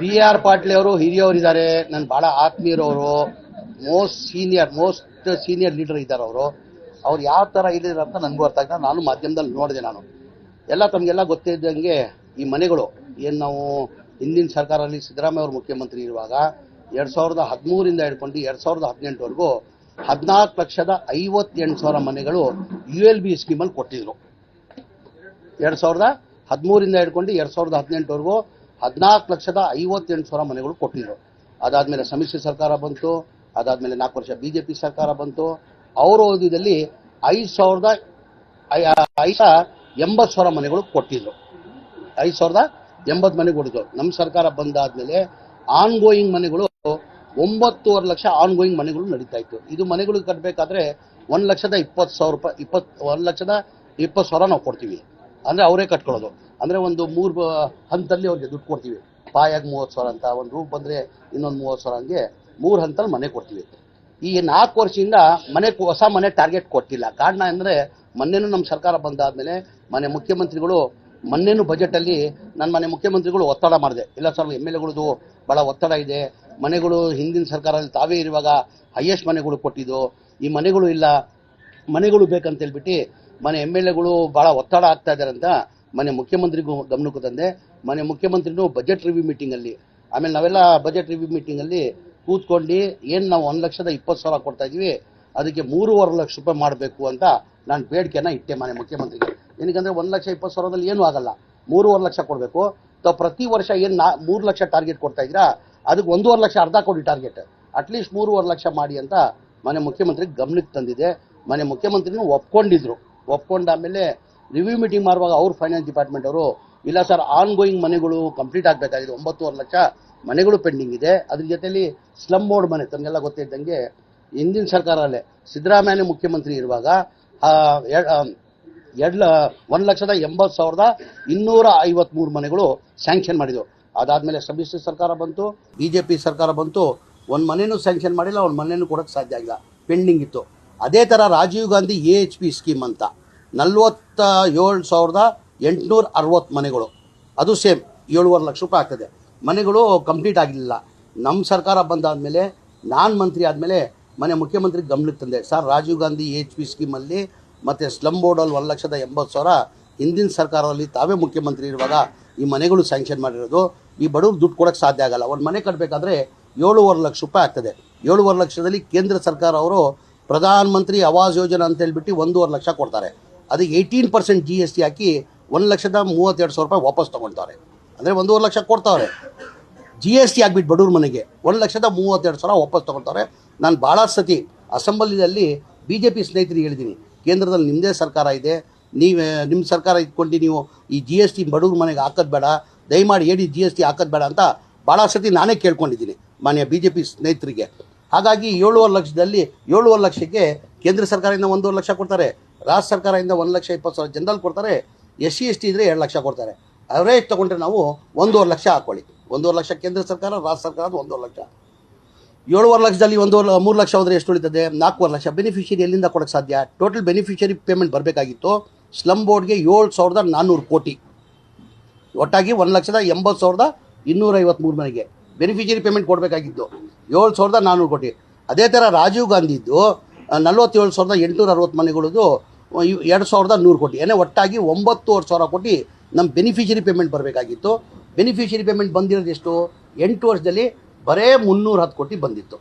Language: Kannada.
ಬಿ ಆರ್ ಪಾಟೀಲ್ ಅವರು ಹಿರಿಯವರಿದ್ದಾರೆ ನನ್ನ ಬಹಳ ಆತ್ಮೀಯರವರು most senior most senior leader ಇದ್ದಾರೆ ಅವರು. ಅವ್ರು ಯಾವ ಥರ ಇದ್ದಾರೆ ಅಂತ ನನಗೂ ಅರ್ಥ ಆಗ್ತದೆ ನಾನು ಮಾಧ್ಯಮದಲ್ಲಿ ನೋಡಿದೆ ನಾನು. ಎಲ್ಲ ತಮಗೆಲ್ಲ ಗೊತ್ತಿದ್ದಂಗೆ ಈ ಮನೆಗಳು, ಏನು ನಾವು ಹಿಂದಿನ ಸರ್ಕಾರದಲ್ಲಿ ಸಿದ್ದರಾಮಯ್ಯ ಅವರು ಮುಖ್ಯಮಂತ್ರಿ ಇರುವಾಗ ಎರಡು ಸಾವಿರದ ಹದಿಮೂರಿಂದ ಹಿಡ್ಕೊಂಡು ಎರಡು ಸಾವಿರದ ಹದಿನೆಂಟವರೆಗೂ ಹದಿನಾಲ್ಕು ಲಕ್ಷದ ಐವತ್ತೆಂಟು ಸಾವಿರ ಮನೆಗಳು ಯು ಎಲ್ ಬಿ ಸ್ಕೀಮಲ್ಲಿ ಕೊಟ್ಟಿದ್ರು. ಎರಡು ಸಾವಿರದ ಹದಿಮೂರಿಂದ ಹಿಡ್ಕೊಂಡು ಎರಡು ಸಾವಿರದ ಹದಿನೆಂಟವರೆಗೂ ಹದಿನಾಲ್ಕು ಲಕ್ಷದ ಐವತ್ತೆಂಟು ಸಾವಿರ ಮನೆಗಳು ಕೊಟ್ಟಿದ್ರು. ಅದಾದಮೇಲೆ ಸಮ್ಮಿಶ್ರ ಸರ್ಕಾರ ಬಂತು, ಅದಾದಮೇಲೆ ನಾಲ್ಕು ವರ್ಷ ಬಿ ಜೆ ಪಿ ಸರ್ಕಾರ ಬಂತು. ಅವರ ಅವಧಿಯಲ್ಲಿ ಐದು ಸಾವಿರದ ಐ- ಸಾವಿರ ಎಂಬತ್ತು ಸಾವಿರ ಮನೆಗಳು ಕೊಟ್ಟಿದ್ರು. ಐದು ಸಾವಿರದ ಎಂಬತ್ತು ಮನೆ ಕೊಟ್ಟಿದ್ರು ನಮ್ಮ ಸರ್ಕಾರ ಬಂದಾದ್ಮೇಲೆ ಆನ್ ಗೋಯಿಂಗ್ ಮನೆಗಳು ಒಂಬತ್ತೂವರೆ ಲಕ್ಷ ಆನ್ ಗೋಯಿಂಗ್ ಮನೆಗಳು ನಡೀತಾ ಇತ್ತು. ಇದು ಮನೆಗಳು ಕಟ್ಟಬೇಕಾದ್ರೆ ಒಂದು ಲಕ್ಷದ ಇಪ್ಪತ್ತು ಸಾವಿರ ರೂಪಾಯಿ, ಇಪ್ಪತ್ತು, ಒಂದು ಲಕ್ಷದ ಇಪ್ಪತ್ತು ಸಾವಿರ ನಾವು ಕೊಡ್ತೀವಿ. ಅಂದರೆ ಅವರೇ ಕಟ್ಕೊಳ್ಳೋದು. ಅಂದರೆ ಒಂದು ಮೂರು ಹಂತದಲ್ಲಿ ಅವ್ರಿಗೆ ದುಡ್ಡು ಕೊಡ್ತೀವಿ. ಪಾಯಾಗಿ ಮೂವತ್ತು ಸಾವಿರ ಅಂತ, ಒಂದು ರೂಪ್ ಬಂದರೆ ಇನ್ನೊಂದು ಮೂವತ್ತು ಸಾವಿರ ಹಂಗೆ ಮೂರು ಹಂತಲ್ಲಿ ಮನೆ ಕೊಡ್ತೀವಿ. ಈ ನಾಲ್ಕು ವರ್ಷದಿಂದ ಮನೆ ಹೊಸ ಮನೆ ಟಾರ್ಗೆಟ್ ಕೊಟ್ಟಿಲ್ಲ. ಕಾರಣ ಅಂದರೆ ಮೊನ್ನೆನೂ ನಮ್ಮ ಸರ್ಕಾರ ಬಂದಾದ್ಮೇಲೆ ಮನೆ ಮುಖ್ಯಮಂತ್ರಿಗಳು ಮೊನ್ನೆನೂ ಬಜೆಟಲ್ಲಿ ನನ್ನ ಮನೆ ಮುಖ್ಯಮಂತ್ರಿಗಳು ಒತ್ತಡ ಮಾಡಿದೆ. ಇಲ್ಲ ಸರ್, ಎಂ ಎಲ್ ಎಗಳದು ಭಾಳ ಒತ್ತಡ ಇದೆ. ಮನೆಗಳು ಹಿಂದಿನ ಸರ್ಕಾರದಲ್ಲಿ ತಾವೇ ಇರುವಾಗ ಹೈಯೆಸ್ಟ್ ಮನೆಗಳು ಕೊಟ್ಟಿದ್ದು. ಈ ಮನೆಗಳು ಇಲ್ಲ. ಮನೆಗಳು ಬೇಕಂತ ಹೇಳ್ಬಿಟ್ಟು ಮನೆ ಎಂ ಎಲ್ ಎಗಳು ಭಾಳ ಒತ್ತಡ ಆಗ್ತಾ ಇದ್ದಾರೆ ಅಂತ ಮನೆ ಮುಖ್ಯಮಂತ್ರಿಗೂ ಗಮನಕ್ಕೂ ತಂದೆ, ಮನೆ ಮುಖ್ಯಮಂತ್ರಿನೂ ಬಜೆಟ್ ರಿವ್ಯೂ ಮೀಟಿಂಗಲ್ಲಿ ಆಮೇಲೆ ನಾವೆಲ್ಲ ಬಜೆಟ್ ರಿವ್ಯೂ ಮೀಟಿಂಗಲ್ಲಿ ಕೂತ್ಕೊಂಡು ಏನು ನಾವು ಒಂದು ಲಕ್ಷದ ಇಪ್ಪತ್ತು ಸಾವಿರ ಕೊಡ್ತಾ ಇದೀವಿ ಅದಕ್ಕೆ ಮೂರುವರೆ ಲಕ್ಷ ರೂಪಾಯಿ ಮಾಡಬೇಕು ಅಂತ ನಾನು ಬೇಡಿಕೆನ ಇಟ್ಟೆ ಮನೆ ಮುಖ್ಯಮಂತ್ರಿಗೆ. ಏನಕ್ಕೆ ಒಂದು ಲಕ್ಷ ಇಪ್ಪತ್ತು ಸಾವಿರದಲ್ಲಿ ಏನೂ ಆಗಲ್ಲ. ಮೂರುವರೆ ಲಕ್ಷ ಕೊಡಬೇಕು. ತಾವು ಪ್ರತಿ ವರ್ಷ ಏನು ನಾ ಮೂರು ಲಕ್ಷ ಟಾರ್ಗೆಟ್ ಕೊಡ್ತಾ ಇದ್ದೀರಾ, ಅದಕ್ಕೆ ಒಂದೂವರೆ ಲಕ್ಷ ಅರ್ಧ ಕೊಡಿ ಟಾರ್ಗೆಟ್ ಅಟ್ಲೀಸ್ಟ್ ಮೂರುವರೆ ಲಕ್ಷ ಮಾಡಿ ಅಂತ ಮನೆ ಮುಖ್ಯಮಂತ್ರಿಗೆ ಗಮನಕ್ಕೆ ತಂದಿದೆ. ಮನೆ ಮುಖ್ಯಮಂತ್ರಿನೂ ಒಪ್ಕೊಂಡಿದ್ರು. ಒಪ್ಕೊಂಡಾದ್ಮೇಲೆ ರಿವ್ಯೂ ಮೀಟಿಂಗ್ ಮಾಡುವಾಗ ಅವ್ರ ಫೈನಾನ್ಸ್ ಡಿಪಾರ್ಟ್ಮೆಂಟ್ ಅವರು, ಇಲ್ಲ ಸರ್ ಆನ್ ಗೋಯಿಂಗ್ ಮನೆಗಳು ಕಂಪ್ಲೀಟ್ ಆಗಬೇಕಾಗಿದೆ, ಒಂಬತ್ತುವರೆ ಲಕ್ಷ ಮನೆಗಳು ಪೆಂಡಿಂಗ್ ಇದೆ. ಅದ್ರ ಜೊತೆಲಿ ಸ್ಲಮ್ ಮೋಡ್ ಮನೆ, ತಮಗೆಲ್ಲ ಗೊತ್ತಿದ್ದಂಗೆ ಹಿಂದಿನ ಸರ್ಕಾರದಲ್ಲೇ ಸಿದ್ದರಾಮಯ್ಯ ಮುಖ್ಯಮಂತ್ರಿ ಇರುವಾಗ ಎರಡು ಒಂದು ಲಕ್ಷದ ಎಂಬತ್ತು ಸಾವಿರದ ಇನ್ನೂರ ಐವತ್ಮೂರು ಮನೆಗಳು ಸ್ಯಾಂಕ್ಷನ್ ಮಾಡಿದ್ರು ಅದಾದಮೇಲೆ ಸಮ್ಮಿಶ್ರ ಸರ್ಕಾರ ಬಂತು ಬಿ ಜೆ ಪಿ ಸರ್ಕಾರ ಬಂತು, ಒಂದು ಮನೆಯೂ ಸ್ಯಾಂಕ್ಷನ್ ಮಾಡಿಲ್ಲ, ಒಂದು ಮನೆಯೂ ಕೊಡೋಕ್ಕೆ ಸಾಧ್ಯ ಆಗಿಲ್ಲ ಪೆಂಡಿಂಗ್ ಇತ್ತು. ಅದೇ ಥರ Rajiv Gandhi A H P scheme ಅಂತ. ನಲ್ವತ್ತ ಏಳು ಸಾವಿರದ ಎಂಟುನೂರ ಅರವತ್ತು ಮನೆಗಳು. ಅದು ಸೇಮ್, ಏಳುವರೆ ಲಕ್ಷ ರೂಪಾಯಿ ಆಗ್ತದೆ. ಮನೆಗಳು ಕಂಪ್ಲೀಟ್ ಆಗಿಲ್ಲ. ನಮ್ಮ ಸರ್ಕಾರ ಬಂದಾದಮೇಲೆ, ನಾನು ಮಂತ್ರಿ ಆದಮೇಲೆ ಮನೆ ಮುಖ್ಯಮಂತ್ರಿ ಗಮನಕ್ಕೆ ತಂದೆ. Sir, Rajiv Gandhi H P ಸ್ಕೀಮಲ್ಲಿ ಮತ್ತು ಸ್ಲಮ್ ಬೋರ್ಡಲ್ಲಿ ಒಂದು ಲಕ್ಷದ ಎಂಬತ್ತು ಸಾವಿರ ಹಿಂದಿನ ಸರ್ಕಾರದಲ್ಲಿ ತಾವೇ ಮುಖ್ಯಮಂತ್ರಿ ಇರುವಾಗ ಈ ಮನೆಗಳು ಸ್ಯಾಂಕ್ಷನ್ ಮಾಡಿರೋದು. ಈ ಬಡವ್ರು ದುಡ್ಡು ಕೊಡೋಕ್ಕೆ ಸಾಧ್ಯ ಆಗಲ್ಲ. ಒಂದು ಮನೆ ಕಟ್ಟಬೇಕಾದ್ರೆ ಏಳುವರೆ ಲಕ್ಷ ರೂಪಾಯಿ ಆಗ್ತದೆ. ಏಳುವರೆ ಲಕ್ಷದಲ್ಲಿ ಕೇಂದ್ರ ಸರ್ಕಾರ ಅವರು ಪ್ರಧಾನಮಂತ್ರಿ ಆವಾಸ್ ಯೋಜನೆ ಅಂತ ಹೇಳ್ಬಿಟ್ಟು ಒಂದೂವರೆ ಲಕ್ಷ ಕೊಡ್ತಾರೆ. ಅದಕ್ಕೆ eighteen percent G S T ಹಾಕಿ ಒಂದು ಲಕ್ಷದ ಮೂವತ್ತೆರಡು ಸಾವಿರ ರೂಪಾಯಿ ವಾಪಸ್ ತೊಗೊಳ್ತಾರೆ ಅಂದರೆ ಒಂದೂವರೆ ಲಕ್ಷ ಕೊಡ್ತಾವ್ರೆ ಜಿ ಎಸ್ ಟಿ ಆಗ್ಬಿಟ್ಟು ಬಡವ್ರ ಮನೆಗೆ ಒಂದು ಲಕ್ಷದ ಮೂವತ್ತೆರಡು ಸಾವಿರ ವಾಪಸ್ ತೊಗೊಳ್ತಾರೆ ನಾನು ಭಾಳ ಸತಿ ಅಸೆಂಬ್ಲಿಯಲ್ಲಿ ಬಿ ಜೆ ಪಿ ಸ್ನೇಹಿತರಿಗೆ ಹೇಳಿದ್ದೀನಿ, ಕೇಂದ್ರದಲ್ಲಿ ನಿಮ್ಮದೇ ಸರ್ಕಾರ ಇದೆ, ನೀವೇ ನಿಮ್ಮ ಸರ್ಕಾರ ಇಟ್ಕೊಂಡು ನೀವು ಈ ಜಿ ಎಸ್ ಟಿ ಬಡವ್ರ ಮನೆಗೆ ಹಾಕೋದು ಬೇಡ, ದಯಮಾಡಿ ಹೇಳಿ ಜಿ ಎಸ್ ಟಿ ಹಾಕೋದು ಬೇಡ ಅಂತ ಭಾಳ ಸತಿ ನಾನೇ ಕೇಳ್ಕೊಂಡಿದ್ದೀನಿ ಮಾನ್ಯ ಬಿ ಜೆ ಪಿ ಸ್ನೇಹಿತರಿಗೆ. ಹಾಗಾಗಿ ಏಳುವರೆ ಲಕ್ಷದಲ್ಲಿ ಏಳುವರೆ ಲಕ್ಷಕ್ಕೆ ಕೇಂದ್ರ ಸರ್ಕಾರದಿಂದ ಒಂದೂವರೆ ಲಕ್ಷ ಕೊಡ್ತಾರೆ. ರಾಜ್ಯ ಸರ್ಕಾರದಿಂದ ಒಂದು ಲಕ್ಷ ಇಪ್ಪತ್ತು ಸಾವಿರ ಜನರಲ್ಲಿ ಕೊಡ್ತಾರೆ, ಎಸ್ ಸಿ, ಎಸ್ ಟಿ ಇದ್ದರೆ ಎರಡು ಲಕ್ಷ ಕೊಡ್ತಾರೆ. ಅವರೇಜ್ ತೊಗೊಂಡ್ರೆ ನಾವು ಒಂದೂವರೆ ಲಕ್ಷ ಹಾಕ್ಕೊಳ್ಳಿ ಒಂದೂವರೆ ಲಕ್ಷ ಕೇಂದ್ರ ಸರ್ಕಾರ ರಾಜ್ಯ ಸರ್ಕಾರದ ಒಂದೂವರೆ ಲಕ್ಷ. ಏಳುವರೆ ಲಕ್ಷದಲ್ಲಿ ಒಂದೂವರೆ, ಮೂರು ಲಕ್ಷ ಹೋದರೆ ಎಷ್ಟು ಉಳಿತದೆ? ನಾಲ್ಕೂವರೆ ಲಕ್ಷ. ಬೆನಿಫಿಷಿಯರಿ ಎಲ್ಲಿಂದ ಕೊಡೋಕ್ಕೆ ಸಾಧ್ಯ? ಟೋಟಲ್ ಬೆನಿಫಿಷಿಯರಿ ಪೇಮೆಂಟ್ ಬರಬೇಕಾಗಿತ್ತು. ಸ್ಲಮ್ ಬೋರ್ಡ್ಗೆ ಏಳು ಸಾವಿರದ ನಾನ್ನೂರು ಕೋಟಿ. ಒಟ್ಟಾಗಿ ಒಂದು ಲಕ್ಷದ ಎಂಬತ್ತು ಸಾವಿರದ ಇನ್ನೂರ ಐವತ್ತ್ಮೂರು ಮನೆಗೆ ಬೆನಿಫಿಷಿಯರಿ ಪೇಮೆಂಟ್ ಕೊಡಬೇಕಾಗಿತ್ತು. ಏಳು ಸಾವಿರದ ನಾನ್ನೂರು ಕೋಟಿ. ಅದೇ ಥರ ರಾಜೀವ್ ಗಾಂಧಿದ್ದು ನಲ್ವತ್ತೇಳು ಸಾವಿರದ ಎಂಟುನೂರ ಅರವತ್ತು ಮನೆಗಳದು ಎರಡು ಸಾವಿರದ ನೂರು ಕೋಟಿ. ಏನೇ ಒಟ್ಟಾಗಿ ಒಂಬತ್ತುವರೆ ಸಾವಿರ ಕೋಟಿ ನಮ್ಮ ಬೆನಿಫಿಷರಿ ಪೇಮೆಂಟ್ ಬರಬೇಕಾಗಿತ್ತು. ಬೆನಿಫಿಷರಿ ಪೇಮೆಂಟ್ ಬಂದಿರೋದು ಎಷ್ಟು? ಎಂಟು ವರ್ಷದಲ್ಲಿ ಬರೇ ಮುನ್ನೂರ ಹತ್ತು ಕೋಟಿ ಬಂದಿತ್ತು.